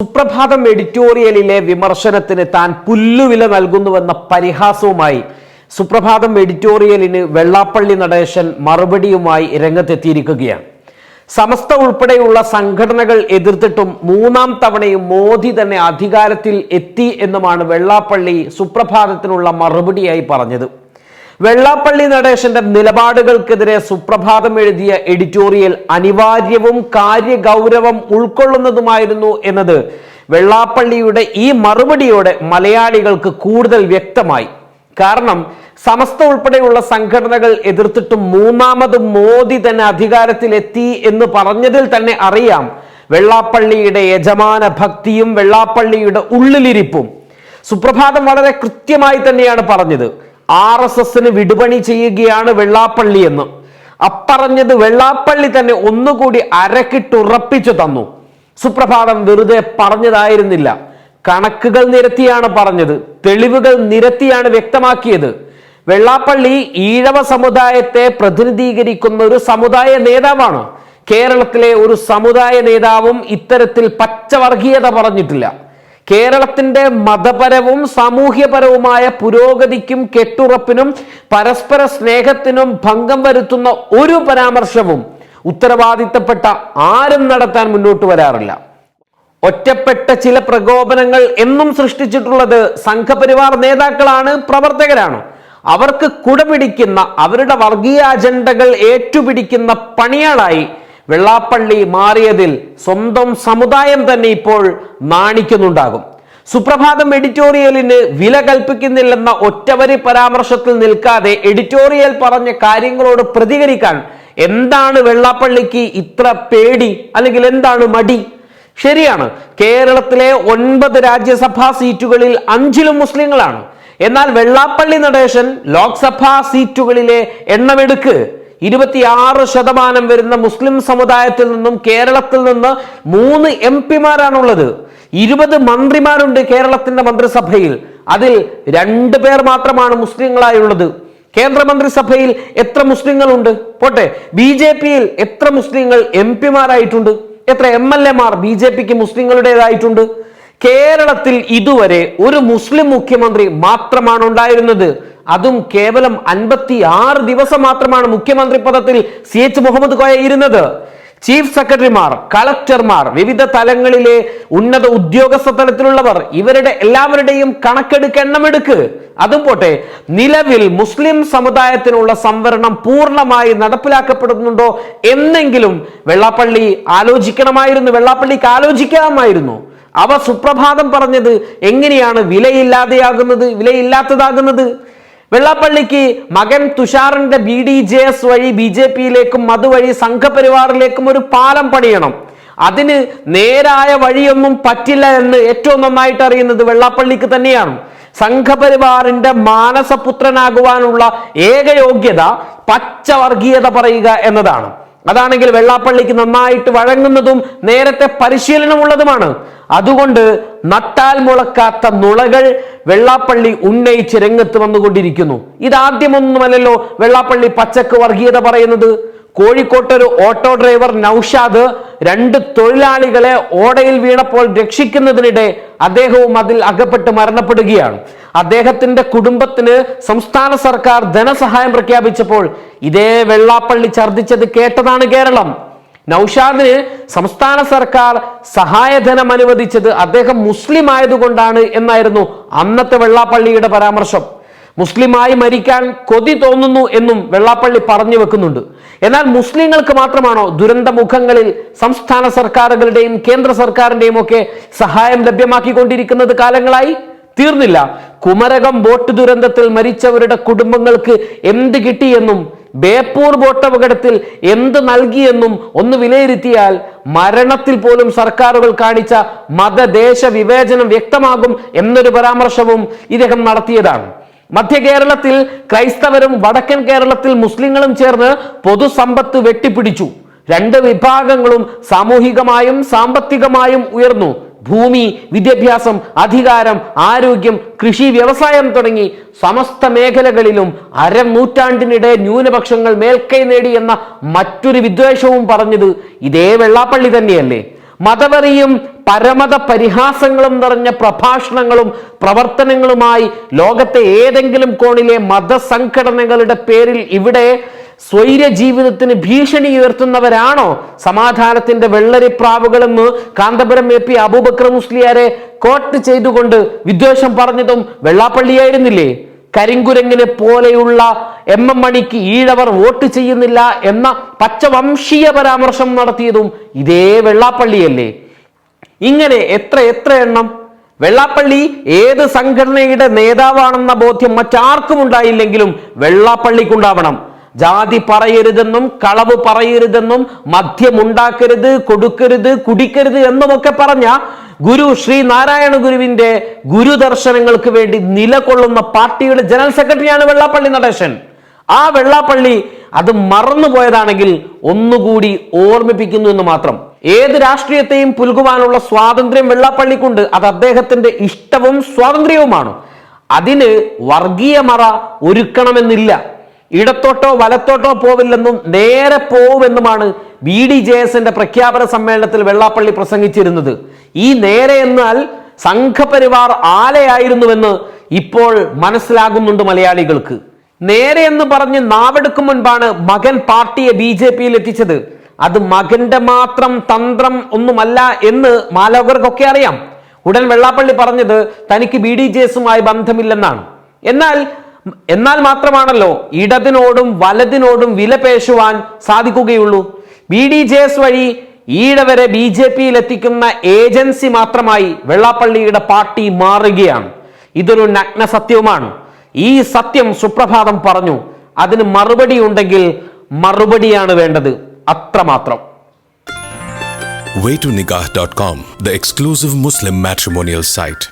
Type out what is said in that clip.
സുപ്രഭാതം എഡിറ്റോറിയലിലെ വിമർശനത്തിന് താൻ പുല്ലുവില നൽകുന്നുവെന്ന പരിഹാസവുമായി സുപ്രഭാതം എഡിറ്റോറിയലിന് വെള്ളാപ്പള്ളി നടേശൻ മറുപടിയുമായി രംഗത്തെത്തിയിരിക്കുകയാണ്. സമസ്ത ഉൾപ്പെടെയുള്ള സംഘടനകൾ എതിർത്തിട്ടും മൂന്നാം തവണയും മോദി തന്നെ അധികാരത്തിൽ എത്തി എന്നുമാണ് വെള്ളാപ്പള്ളി സുപ്രഭാതത്തിനുള്ള മറുപടിയായി പറഞ്ഞത്. വെള്ളാപ്പള്ളി നടേശന്റെ നിലപാടുകൾക്കെതിരെ സുപ്രഭാതം എഴുതിയ എഡിറ്റോറിയൽ അനിവാര്യവും കാര്യഗൗരവം ഉൾക്കൊള്ളുന്നതുമായിരുന്നു എന്നത്. വെള്ളാപ്പള്ളിയുടെ ഈ മറുപടിയോടെ മലയാളികൾക്ക് കൂടുതൽ വ്യക്തമായി. കാരണം സമസ്ത ഉൾപ്പെടെയുള്ള സംഘടനകൾ എതിർത്തിട്ടും മൂന്നാമത് മോദി തന്നെ അധികാരത്തിലെത്തി എന്ന് പറഞ്ഞതിൽ തന്നെ അറിയാം. വെള്ളാപ്പള്ളിയുടെ യജമാന ഭക്തിയും വെള്ളാപ്പള്ളിയുടെ ഉള്ളിലിരിപ്പും. സുപ്രഭാതം വളരെ കൃത്യമായി തന്നെയാണ് പറഞ്ഞത്. ആർ എസ് എസിന് വിടുപണി ചെയ്യുകയാണ് വെള്ളാപ്പള്ളി എന്ന്. അപ്പറഞ്ഞത് വെള്ളാപ്പള്ളി തന്നെ ഒന്നുകൂടി അരക്കിട്ടുറപ്പിച്ചു തന്നു. സുപ്രഭാതം വെറുതെ പറഞ്ഞതായിരുന്നില്ല. കണക്കുകൾ നിരത്തിയാണ് പറഞ്ഞത്. തെളിവുകൾ നിരത്തിയാണ് വ്യക്തമാക്കിയത്. വെള്ളാപ്പള്ളി ഈഴവ സമുദായത്തെ പ്രതിനിധീകരിക്കുന്ന ഒരു സമുദായ നേതാവാണ്. കേരളത്തിലെ ഒരു സമുദായ നേതാവും ഇത്തരത്തിൽ പച്ചവർഗീയത പറഞ്ഞിട്ടില്ല. കേരളത്തിന്റെ മതപരവും സാമൂഹ്യപരവുമായ പുരോഗതിക്കും കെട്ടുറപ്പിനും പരസ്പര സ്നേഹത്തിനും ഭംഗം വരുത്തുന്ന ഒരു പരാമർശവും ഉത്തരവാദിത്തപ്പെട്ട ആരും നടത്താൻ മുന്നോട്ട് വരാറില്ല. ഒറ്റപ്പെട്ട ചില പ്രകോപനങ്ങൾ എന്നും സൃഷ്ടിച്ചിട്ടുള്ളത് സംഘപരിവാർ നേതാക്കളാണ് പ്രവർത്തകരാണ്. അവർക്ക് കുടപിടിക്കുന്ന അവരുടെ വർഗീയ അജണ്ടകൾ ഏറ്റുപിടിക്കുന്ന പണിയാളായി വെള്ളാപ്പള്ളി മാറിയതിൽ സ്വന്തം സമുദായം തന്നെ ഇപ്പോൾ നാണിക്കുന്നുണ്ടാകും. സുപ്രഭാതം എഡിറ്റോറിയലിന് വില കൽപ്പിക്കുന്നില്ലെന്ന ഒറ്റവരി പരാമർശത്തിൽ നിൽക്കാതെ എഡിറ്റോറിയൽ പറഞ്ഞ കാര്യങ്ങളോട് പ്രതികരിക്കാൻ എന്താണ് വെള്ളാപ്പള്ളിക്ക് ഇത്ര പേടി അല്ലെങ്കിൽ എന്താണ് മടി? ശരിയാണ് കേരളത്തിലെ ഒൻപത് രാജ്യസഭാ സീറ്റുകളിൽ അഞ്ചിലും മുസ്ലിങ്ങളാണ്. എന്നാൽ വെള്ളാപ്പള്ളി നടേശൻ ലോക്സഭാ സീറ്റുകളിലെ എണ്ണമെടുക്ക് ഇരുപത്തിയാറ് ശതമാനം വരുന്ന മുസ്ലിം സമുദായത്തിൽ നിന്നും കേരളത്തിൽ നിന്ന് മൂന്ന് എം പിമാരാണുള്ളത്. ഇരുപത് മന്ത്രിമാരുണ്ട് കേരളത്തിന്റെ മന്ത്രിസഭയിൽ. അതിൽ രണ്ട് പേർ മാത്രമാണ് മുസ്ലിങ്ങളായുള്ളത്. കേന്ദ്രമന്ത്രിസഭയിൽ എത്ര മുസ്ലിങ്ങളുണ്ട്? പോട്ടെ ബി ജെ പിയിൽ എത്ര മുസ്ലിങ്ങൾ എം പിമാരായിട്ടുണ്ട്? എത്ര എം എൽ എമാർ ബി ജെ പിക്ക് മുസ്ലിങ്ങളുടേതായിട്ടുണ്ട്? കേരളത്തിൽ ഇതുവരെ ഒരു മുസ്ലിം മുഖ്യമന്ത്രി മാത്രമാണ് ഉണ്ടായിരുന്നത്. അതും കേവലം അൻപത്തി ആറ് ദിവസം മാത്രമാണ് മുഖ്യമന്ത്രി പദത്തിൽ സി എച്ച് മുഹമ്മദ് കോയ ഇരുന്നത്. ചീഫ് സെക്രട്ടറിമാർ കളക്ടർമാർ വിവിധ തലങ്ങളിലെ ഉന്നത ഉദ്യോഗസ്ഥ തലത്തിലുള്ളവർ ഇവരുടെ എല്ലാവരുടെയും കണക്കെടുക്ക് എണ്ണമെടുക്ക്. അതും പോട്ടെ നിലവിൽ മുസ്ലിം സമുദായത്തിനുള്ള സംവരണം പൂർണമായി നടപ്പിലാക്കപ്പെടുന്നുണ്ടോ എന്നെങ്കിലും വെള്ളാപ്പള്ളി ആലോചിക്കണമായിരുന്നു വെള്ളാപ്പള്ളിക്ക് ആലോചിക്കാമായിരുന്നു. അവ സുപ്രഭാതം പറഞ്ഞത് എങ്ങനെയാണ് വിലയില്ലാതെയാകുന്നത് വിലയില്ലാത്തതാകുന്നത്? വെള്ളാപ്പള്ളിക്ക് മകൻ തുഷാറിന്റെ ബി ഡി ജെ എസ് വഴി ബി ജെ പിയിലേക്കും അതുവഴി സംഘപരിവാറിലേക്കും ഒരു പാലം പണിയണം. അതിന് നേരായ വഴിയൊന്നും പറ്റില്ല എന്ന് ഏറ്റവും നന്നായിട്ട് അറിയുന്നത് വെള്ളാപ്പള്ളിക്ക് തന്നെയാണ്. സംഘപരിവാറിന്റെ മാനസപുത്രനാകുവാനുള്ള ഏക യോഗ്യത പച്ചവർഗീയത പറയുക എന്നതാണ്. അതാണെങ്കിൽ വെള്ളാപ്പള്ളിക്ക് നന്നായിട്ട് വഴങ്ങുന്നതും നേരത്തെ പരിശീലനമുള്ളതുമാണ്. അതുകൊണ്ട് നട്ടാൽ മുളക്കാത്ത നുളകൾ വെള്ളാപ്പള്ളി ഉന്നയിച്ച് രംഗത്ത് വന്നുകൊണ്ടിരിക്കുന്നു. ഇതാദ്യമൊന്നുമല്ലല്ലോ വെള്ളാപ്പള്ളി പച്ചക്ക് വർഗീയത പറയുന്നത്. കോഴിക്കോട്ടൊരു ഓട്ടോ ഡ്രൈവർ നൌഷാദ് രണ്ട് തൊഴിലാളികളെ ഓടയിൽ വീണപ്പോൾ രക്ഷിക്കുന്നതിനിടെ അദ്ദേഹവും അതിൽ അകപ്പെട്ട് മരണപ്പെടുകയാണ്. അദ്ദേഹത്തിന്റെ കുടുംബത്തിന് സംസ്ഥാന സർക്കാർ ധനസഹായം പ്രഖ്യാപിച്ചപ്പോൾ ഇതേ വെള്ളാപ്പള്ളി ഛർദിച്ചത് കേട്ടതാണ് കേരളം. നൌഷാദിന് സംസ്ഥാന സർക്കാർ സഹായധനം അനുവദിച്ചത് അദ്ദേഹം മുസ്ലിം ആയതുകൊണ്ടാണ് എന്നായിരുന്നു അന്നത്തെ വെള്ളാപ്പള്ളിയുടെ പരാമർശം. മുസ്ലിമായി മരിക്കാൻ കൊതി തോന്നുന്നു എന്നും വെള്ളാപ്പള്ളി പറഞ്ഞു വെക്കുന്നുണ്ട്. എന്നാൽ മുസ്ലിങ്ങൾക്ക് മാത്രമാണോ ദുരന്തമുഖങ്ങളിൽ സംസ്ഥാന സർക്കാരുകളുടെയും കേന്ദ്ര സർക്കാരിന്റെയും ഒക്കെ സഹായം ലഭ്യമാക്കിക്കൊണ്ടിരിക്കുന്നത് കാലങ്ങളായി? തീർന്നില്ല. കുമരകം ബോട്ട് ദുരന്തത്തിൽ മരിച്ചവരുടെ കുടുംബങ്ങൾക്ക് എന്ത് കിട്ടിയെന്നും ബേപ്പൂർ ബോട്ട് അപകടത്തിൽ എന്ത് നൽകിയെന്നും ഒന്ന് വിലയിരുത്തിയാൽ മരണത്തിൽ പോലും സർക്കാരുകൾ കാണിച്ച മതദേശ വിവേചനം വ്യക്തമാകും എന്നൊരു പരാമർശവും ഇദ്ദേഹം നടത്തിയതാണ്. മധ്യ കേരളത്തിൽ ക്രൈസ്തവരും വടക്കൻ കേരളത്തിൽ മുസ്ലിങ്ങളും ചേർന്ന് പൊതുസമ്പത്ത് വെട്ടിപ്പിടിച്ചു. രണ്ട് വിഭാഗങ്ങളും സാമൂഹികമായും സാമ്പത്തികമായും ഉയർന്നു. ഭൂമി വിദ്യാഭ്യാസം അധികാരം ആരോഗ്യം കൃഷി വ്യവസായം തുടങ്ങി സമസ്ത മേഖലകളിലും അരനൂറ്റാണ്ടിനിടെ ന്യൂനപക്ഷങ്ങൾ മേൽക്കൈ നേടി എന്ന മറ്റൊരു വിദ്വേഷവും പറഞ്ഞത് ഇതേ വെള്ളാപ്പള്ളി തന്നെയല്ലേ. മതവെറിയും പരമത പരിഹാസങ്ങളും നിറഞ്ഞ പ്രഭാഷണങ്ങളും പ്രവർത്തനങ്ങളുമായി ലോകത്തെ ഏതെങ്കിലും കോണിലെ മതസംഘടനകളുടെ പേരിൽ ഇവിടെ സ്വൈര ജീവിതത്തിന് ഭീഷണി ഉയർത്തുന്നവരാണോ? സമാധാനത്തിന്റെ വെള്ളരിപ്രാവുകളെന്ന് കാന്തപുരം എ പി അബൂബക്കർ മുസ്ലിയാരെ കോട്ട് ചെയ്തുകൊണ്ട് വിദ്വേഷം പറഞ്ഞതും വെള്ളാപ്പള്ളിയായിരുന്നില്ലേ? കരിങ്കുരങ്ങിനെ പോലെയുള്ള എം എം മണിക്ക് ഈഴവർ വോട്ട് ചെയ്യുന്നില്ല എന്ന പച്ചവംശീയ പരാമർശം നടത്തിയതും ഇതേ വെള്ളാപ്പള്ളിയല്ലേ? ഇങ്ങനെ എത്ര എത്ര എണ്ണം? വെള്ളാപ്പള്ളി ഏത് സംഘടനയുടെ നേതാവാണെന്ന ബോധ്യം മറ്റാർക്കും ഉണ്ടായില്ലെങ്കിലും വെള്ളാപ്പള്ളിക്കുണ്ടാവണം. ജാതി പറയരുതെന്നും കളവ് പറയരുതെന്നും മദ്യമുണ്ടാക്കരുത് കൊടുക്കരുത് കുടിക്കരുത് എന്നുമൊക്കെ പറഞ്ഞ ഗുരു ശ്രീ നാരായണ ഗുരുവിന്റെ ഗുരുദർശനങ്ങൾക്ക് വേണ്ടി നിലകൊള്ളുന്ന പാർട്ടിയുടെ ജനറൽ സെക്രട്ടറിയാണ് വെള്ളാപ്പള്ളി നടേശൻ. ആ വെള്ളാപ്പള്ളി അത് മറന്നുപോയതാണെങ്കിൽ ഒന്നുകൂടി ഓർമ്മിപ്പിക്കുന്നു എന്ന് മാത്രം. ഏത് രാഷ്ട്രീയത്തെയും പുൽകുവാനുള്ള സ്വാതന്ത്ര്യം വെള്ളാപ്പള്ളിക്കുണ്ട്. അത് അദ്ദേഹത്തിന്റെ ഇഷ്ടവും സ്വാതന്ത്ര്യവുമാണ്. അതിന് വർഗീയ മറ ഒരുക്കണമെന്നില്ല. ഇടത്തോട്ടോ വലത്തോട്ടോ പോവില്ലെന്നും നേരെ പോവുമെന്നുമാണ് ബി ഡി ജെ എസിന്റെ പ്രഖ്യാപന സമ്മേളനത്തിൽ വെള്ളാപ്പള്ളി പ്രസംഗിച്ചിരുന്നത്. ഈ നേരെ എന്നാൽ സംഘപരിവാർ ആലയായിരുന്നുവെന്ന് ഇപ്പോൾ മനസ്സിലാകുന്നുണ്ട് മലയാളികൾക്ക്. നേരെ എന്ന് പറഞ്ഞ് നാവെടുക്കും മുൻപാണ് മകൻ പാർട്ടിയെ ബി ജെ പിയിൽ എത്തിച്ചത്. അത് മകന്റെ മാത്രം തന്ത്രം ഒന്നുമല്ല എന്ന് മാലോകർക്കൊക്കെ അറിയാം. ഉടൻ വെള്ളാപ്പള്ളി പറഞ്ഞത് തനിക്ക് ബി ഡി ജെ എസുമായി ബന്ധമില്ലെന്നാണ്. എന്നാൽ എന്നാൽ മാത്രമാണല്ലോ ഇടതിനോടും വലതിനോടും വിലപേശുവാൻ സാധിക്കുകയുള്ളൂ. ബി ഡി ജെ എസ് വഴി ഈഴവരെ ബി ജെ പിയിൽ എത്തിക്കുന്ന ഏജൻസി മാത്രമായി വെള്ളാപ്പള്ളിയുടെ പാർട്ടി മാറുകയാണ്. ഇതൊരു നഗ്ന സത്യവുമാണ്. ഈ സത്യം സുപ്രഭാതം പറഞ്ഞു. അതിന് മറുപടി ഉണ്ടെങ്കിൽ മറുപടിയാണ് വേണ്ടത്. അത്രമാത്രം. Nikah.com the exclusive Muslim matrimonial site.